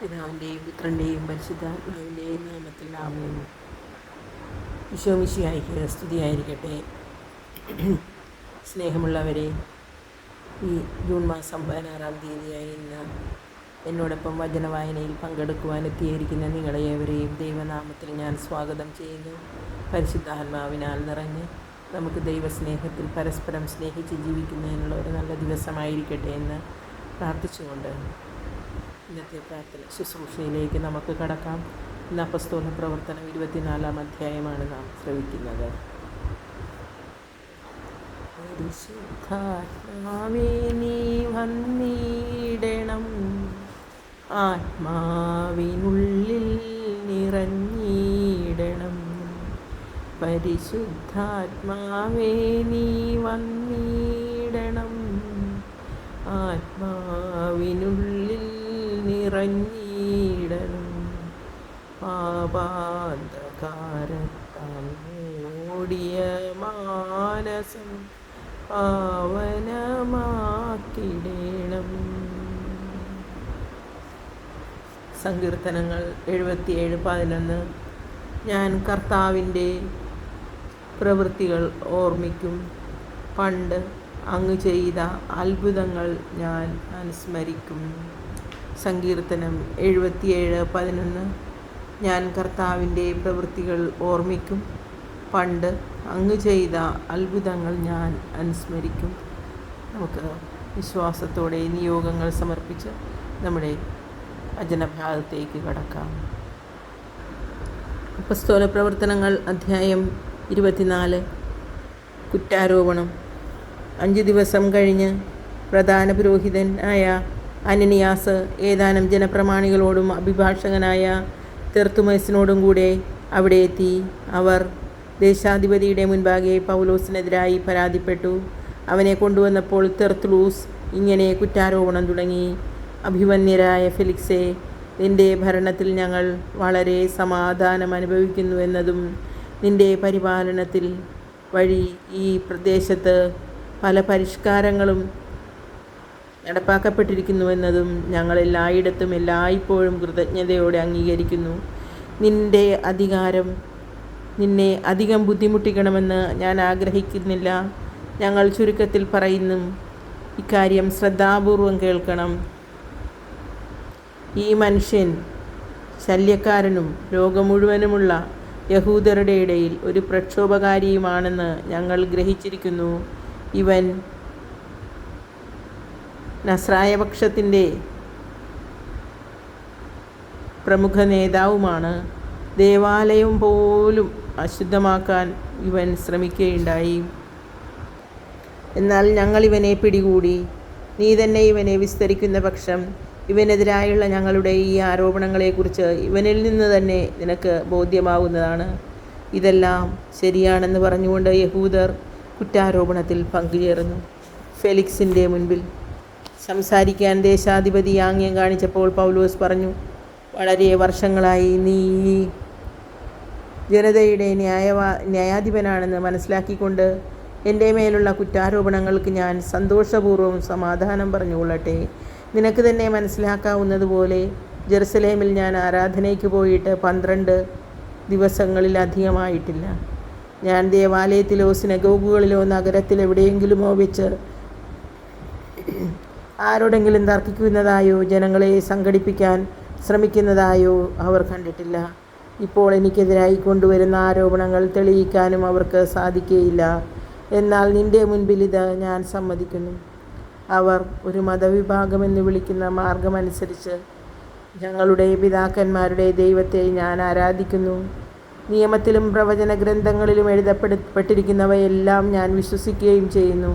പിതാവിന്റെയും പുത്രന്റെയും പരിശുദ്ധാത്മാവിന്റെയും നാമത്തിൽ ആമേൻ. വിശ്വമിശിയായിക്ക് സ്തുതിയായിരിക്കട്ടെ. സ്നേഹമുള്ളവരെ ഈ ജൂൺ മാസം പതിനാറാം തീയതിയായി ഇന്ന് എന്നോടൊപ്പം വചന വായനയിൽ പങ്കെടുക്കുവാൻ എത്തിയിരിക്കുന്ന നിങ്ങളെയേവരെയും ദൈവനാമത്തിൽ ഞാൻ സ്വാഗതം ചെയ്യുന്നു. പരിശുദ്ധാത്മാവിനാൽ നിറഞ്ഞ് നമുക്ക് ദൈവസ്നേഹത്തിൽ പരസ്പരം സ്നേഹിച്ച് ജീവിക്കുന്നതിനുള്ള ഒരു നല്ല ദിവസമായിരിക്കട്ടെ എന്ന് പ്രാർത്ഥിച്ചുകൊണ്ട് ഇന്നത്തെ പ്രാർത്ഥന. ശുശ്രൂഷയിലേക്ക് നമുക്ക് കടക്കാം. ഇന്ന് അപ്പസ്തോല പ്രവർത്തനം ഇരുപത്തിനാലാം അധ്യായമാണ് നാം ശ്രവിക്കുന്നത്. വന്നിടണം. ആത്മാവിനുള്ളിൽ നിറഞ്ഞിടണം. പരിശുദ്ധാത്മാവേ നീ വന്നിടണം. നിറഞ്ഞിടണം പാപാന്തകാരത്താൽ മാനസം പാവനമാക്കിടേണം. സങ്കീർത്തനങ്ങൾ എഴുപത്തിയേഴ് പതിനൊന്ന്. ഞാൻ കർത്താവിന്റെ പ്രവൃത്തികൾ ഓർമ്മിക്കും. പണ്ട് അങ്ങ് ചെയ്ത അത്ഭുതങ്ങൾ ഞാൻ അനുസ്മരിക്കും. സങ്കീർത്തനം എഴുപത്തിയേഴ് പതിനൊന്ന്. ഞാൻ കർത്താവിന്റെ പ്രവൃത്തികൾ ഓർമ്മിക്കും. പണ്ട് അങ്ങ് ചെയ്ത അത്ഭുതങ്ങൾ ഞാൻ അനുസ്മരിക്കും. നമുക്ക് വിശ്വാസത്തോടെ നിയോഗങ്ങൾ സമർപ്പിച്ച് നമ്മുടെ വചനഭാഗത്തേക്ക് കടക്കാം. അപ്പസ്തോല പ്രവർത്തനങ്ങൾ അധ്യായം ഇരുപത്തിനാല്. കുറ്റാരോപണം. അഞ്ച് ദിവസം കഴിഞ്ഞ് പ്രധാന പുരോഹിതനായ അനനിയാസ് ഏതാനും ജനപ്രമാണികളോടും അഭിഭാഷകനായ തെർത്തുമസിനോടും കൂടെ അവിടെ എത്തി. അവർ ദേശാധിപതിയുടെ മുൻപാകെ പൗലോസിനെതിരായി പരാതിപ്പെട്ടു. അവനെ കൊണ്ടുവന്നപ്പോൾ തെർത്തുലൂസ് ഇങ്ങനെ കുറ്റാരോപണം തുടങ്ങി. അഭിമന്യരായ ഫെലിക്സെ നിന്റെ ഭരണത്തിൽ ഞങ്ങൾ വളരെ സമാധാനം അനുഭവിക്കുന്നു എന്നതും നിന്റെ പരിപാലനത്തിൽ വഴി ഈ പ്രദേശത്ത് പല പരിഷ്കാരങ്ങളും നടപ്പാക്കപ്പെട്ടിരിക്കുന്നുവെന്നതും ഞങ്ങൾ എല്ലായിടത്തും എല്ലായ്പ്പോഴും കൃതജ്ഞതയോടെ അംഗീകരിക്കുന്നു. നിന്റെ അധികാരം നിന്നെ അധികം ബുദ്ധിമുട്ടിക്കണമെന്ന് ഞാൻ ആഗ്രഹിക്കുന്നില്ല. ഞങ്ങൾ ചുരുക്കത്തിൽ പറയുന്നു ഇക്കാര്യം ശ്രദ്ധാപൂർവം കേൾക്കണം. ഈ മനുഷ്യൻ ശല്യക്കാരനും ലോകം മുഴുവനുമുള്ള യഹൂദരുടെ ഇടയിൽ ഒരു പ്രക്ഷോഭകാരിയുമാണെന്ന് ഞങ്ങൾ ഗ്രഹിച്ചിരിക്കുന്നു. ഇവൻ നസ്രായപക്ഷത്തിന്റെ പ്രമുഖ നേതാവുമാണ്. ദേവാലയം പോലും അശുദ്ധമാക്കാൻ ഇവൻ ശ്രമിക്കുകയുണ്ടായി. എന്നാൽ ഞങ്ങൾ ഇവനെ പിടികൂടി. നീ തന്നെ ഇവനെ വിസ്തരിക്കുന്ന പക്ഷം ഇവനെതിരായുള്ള ഞങ്ങളുടെ ഈ ആരോപണങ്ങളെക്കുറിച്ച് ഇവനിൽ നിന്ന് തന്നെ നിനക്ക് ബോധ്യമാകുന്നതാണ് ഇതെല്ലാം ശരിയാണെന്ന് പറഞ്ഞുകൊണ്ട് യഹൂദർ കുറ്റാരോപണത്തിൽ പങ്കുചേർന്നു. ഫെലിക്സിന്റെ മുൻപിൽ സംസാരിക്കാൻ ദേശാധിപതി ആംഗ്യം കാണിച്ചപ്പോൾ പൗലോസ് പറഞ്ഞു വളരെ വർഷങ്ങളായി നീ ജനതയുടെ ന്യായവാ ന്യായാധിപനാണെന്ന് മനസ്സിലാക്കിക്കൊണ്ട് എന്റെ മേലുള്ള കുറ്റാരോപണങ്ങൾക്ക് ഞാൻ സന്തോഷപൂർവം സമാധാനം പറഞ്ഞുകൊള്ളട്ടെ. നിനക്ക് തന്നെ മനസ്സിലാക്കാവുന്നതുപോലെ ജെറുസലേമിൽ ഞാൻ ആരാധനയ്ക്ക് പോയിട്ട് പന്ത്രണ്ട് ദിവസങ്ങളിലധികമായിട്ടില്ല ഞാൻ ദേവാലയത്തിലോ സിനഗോഗുകളിലോ നഗരത്തിൽ എവിടെയെങ്കിലുമോ വെച്ച് ആരോടെങ്കിലും തർക്കിക്കുന്നതായോ ജനങ്ങളെ സംഘടിപ്പിക്കാൻ ശ്രമിക്കുന്നതായോ അവർ കണ്ടിട്ടില്ല. ഇപ്പോൾ എനിക്കെതിരായി കൊണ്ടുവരുന്ന ആരോപണങ്ങൾ തെളിയിക്കാനും അവർക്ക് സാധിക്കുകയില്ല എന്നാൽ നിന്റെ മുൻപിൽ ഇത് ഞാൻ സമ്മതിക്കുന്നു. അവർ ഒരു മതവിഭാഗമെന്ന് വിളിക്കുന്ന മാർഗമനുസരിച്ച് ഞങ്ങളുടെ പിതാക്കന്മാരുടെ ദൈവത്തെ ഞാൻ ആരാധിക്കുന്നു. നിയമത്തിലും പ്രവചന ഗ്രന്ഥങ്ങളിലും എഴുതപ്പെട്ടിരിക്കുന്നവയെല്ലാം ഞാൻ വിശ്വസിക്കുകയും ചെയ്യുന്നു.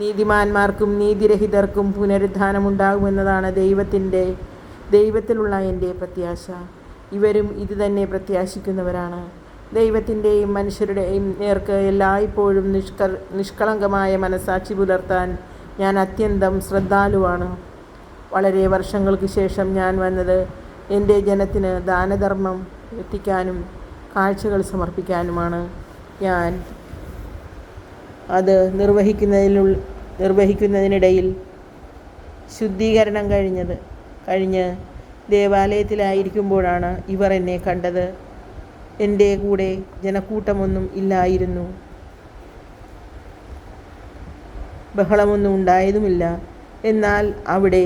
നീതിമാന്മാർക്കും നീതിരഹിതർക്കും പുനരുദ്ധാനമുണ്ടാകുമെന്നതാണ് ദൈവത്തിന്റെ ദൈവത്തിലുള്ള എന്റെ പ്രത്യാശ. ഇവരും ഇതുതന്നെ പ്രത്യാശിക്കുന്നവരാണ്. ദൈവത്തിന്റെയും മനുഷ്യരുടെയും നേർക്ക് എല്ലായ്പ്പോഴും നിഷ്കർ നിഷ്കളങ്കമായ മനസാക്ഷി പുലർത്താൻ ഞാൻ അത്യന്തം ശ്രദ്ധാലുവാണ്. വളരെ വർഷങ്ങൾക്ക് ശേഷം ഞാൻ വന്നത് എന്റെ ജനത്തിന് ദാനധർമ്മം എത്തിക്കാനും കാഴ്ചകൾ സമർപ്പിക്കാനുമാണ്. ഞാൻ അത് നിർവഹിക്കുന്നതിലുള്ള നിർവഹിക്കുന്നതിനിടയിൽ ശുദ്ധീകരണം കഴിഞ്ഞത് കഴിഞ്ഞ് ദേവാലയത്തിലായിരിക്കുമ്പോഴാണ് ഇവർ എന്നെ കണ്ടത്. എന്റെ കൂടെ ജനക്കൂട്ടമൊന്നും ഇല്ലായിരുന്നു. ബഹളമൊന്നും ഉണ്ടായതുമില്ല. എന്നാൽ അവിടെ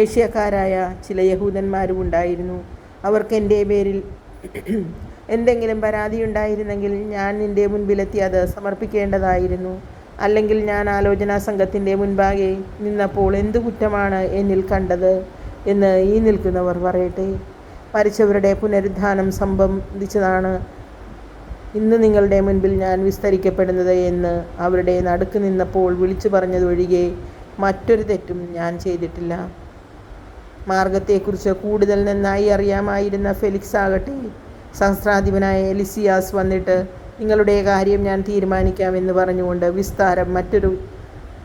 ഏഷ്യക്കാരായ ചില യഹൂദന്മാരും ഉണ്ടായിരുന്നു. അവർക്ക് എന്റെ പേരിൽ എന്തെങ്കിലും പരാതി ഉണ്ടായിരുന്നെങ്കിൽ ഞാൻ നിന്റെ മുൻപിലെത്തി അത് സമർപ്പിക്കേണ്ടതായിരുന്നു. അല്ലെങ്കിൽ ഞാൻ ആലോചനാ സംഘത്തിന്റെ മുൻപാകെ നിന്നപ്പോൾ എന്തു കുറ്റമാണ് എന്നിൽ കണ്ടത് എന്ന് ഈ നിൽക്കുന്നവർ പറയട്ടെ. മരിച്ചവരുടെ പുനരുദ്ധാനം സംബന്ധിച്ചതാണ് ഇന്ന് നിങ്ങളുടെ മുൻപിൽ ഞാൻ വിസ്തരിക്കപ്പെടുന്നത് എന്ന് അവരുടെ നടുക്ക് നിന്നപ്പോൾ വിളിച്ചു പറഞ്ഞതൊഴികെ മറ്റൊരു തെറ്റും ഞാൻ ചെയ്തിട്ടില്ല. മാർഗത്തെക്കുറിച്ച് കൂടുതൽ നന്നായി അറിയാമായിരുന്ന ഫെലിക്സ് ആകട്ടെ. സഹസ്രാധിപനായ എലിസിയാസ് വന്നിട്ട് നിങ്ങളുടെ കാര്യം ഞാൻ തീരുമാനിക്കാമെന്ന് പറഞ്ഞുകൊണ്ട് വിസ്താരം മറ്റൊരു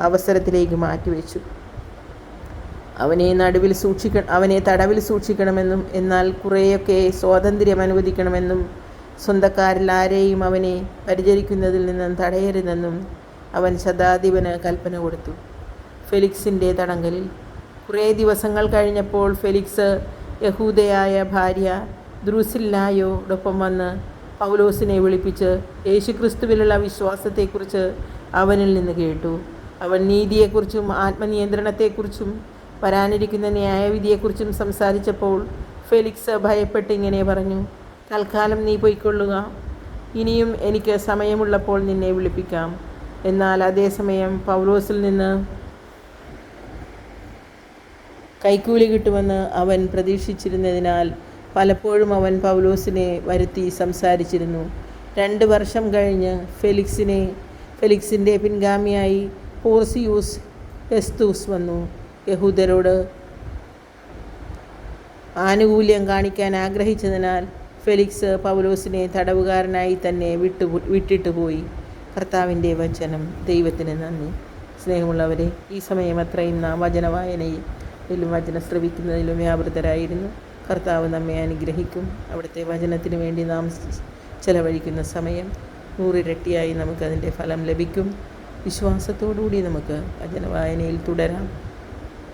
അവസരത്തിലേക്ക് മാറ്റിവെച്ചു. അവനെ നടുവിൽ സൂക്ഷിക്ക അവനെ തടവിൽ സൂക്ഷിക്കണമെന്നും എന്നാൽ കുറേയൊക്കെ സ്വാതന്ത്ര്യം അനുവദിക്കണമെന്നും സ്വന്തക്കാരിൽ ആരെയും അവനെ പരിചരിക്കുന്നതിൽ നിന്നും തടയരുതെന്നും അവൻ ശതാധിപന് കൽപ്പന കൊടുത്തു. ഫെലിക്സിന്റെ തടങ്കലിൽ കുറേ ദിവസങ്ങൾ കഴിഞ്ഞപ്പോൾ ഫെലിക്സ് യഹൂദയായ ഭാര്യ ദ്രൂസില്ലായോടൊപ്പം വന്ന് പൗലോസിനെ വിളിപ്പിച്ച് യേശുക്രിസ്തുവിലുള്ള വിശ്വാസത്തെക്കുറിച്ച് അവനിൽ നിന്ന് കേട്ടു. അവൻ നീതിയെക്കുറിച്ചും ആത്മനിയന്ത്രണത്തെക്കുറിച്ചും വരാനിരിക്കുന്ന ന്യായവിധിയെക്കുറിച്ചും സംസാരിച്ചപ്പോൾ ഫെലിക്സ് ഭയപ്പെട്ട് ഇങ്ങനെ പറഞ്ഞു തൽക്കാലം നീ പൊയ്ക്കൊള്ളുക. ഇനിയും എനിക്ക് സമയമുള്ളപ്പോൾ നിന്നെ വിളിപ്പിക്കാം. എന്നാൽ അതേസമയം പൗലോസിൽ നിന്ന് കൈക്കൂലി കിട്ടുമെന്ന് അവൻ പ്രതീക്ഷിച്ചിരുന്നതിനാൽ പലപ്പോഴും അവൻ പൗലോസിനെ വരുത്തി സംസാരിച്ചിരുന്നു. രണ്ട് വർഷം കഴിഞ്ഞ് ഫെലിക്സിനെ ഫെലിക്സിന്റെ പിൻഗാമിയായി പോർസിയൂസ് എസ്തൂസ് വന്നു. യഹൂദരോട് ആനുകൂല്യം കാണിക്കാൻ ആഗ്രഹിച്ചതിനാൽ ഫെലിക്സ് പൗലോസിനെ തടവുകാരനായി തന്നെ വിട്ടു വിട്ടിട്ട് പോയി. കർത്താവിന്റെ വചനം ദൈവത്തിന് നന്ദി. സ്നേഹമുള്ളവരെ ഈ സമയം അത്രയും നാം വചന വായനയിലും വചനം ശ്രവിക്കുന്നതിലും വ്യാപൃതരായിരുന്നു. കർത്താവ് നമ്മെ അനുഗ്രഹിക്കും. അവിടുത്തെ വചനത്തിന് വേണ്ടി നാം ചെലവഴിക്കുന്ന സമയം നൂറിരട്ടിയായി നമുക്കതിന്റെ ഫലം ലഭിക്കും. വിശ്വാസത്തോടുകൂടി നമുക്ക് വചന വായനയിൽ തുടരാം.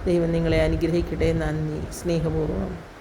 ദൈവം നിങ്ങളെ അനുഗ്രഹിക്കട്ടെ. നന്ദി. സ്നേഹപൂർവം.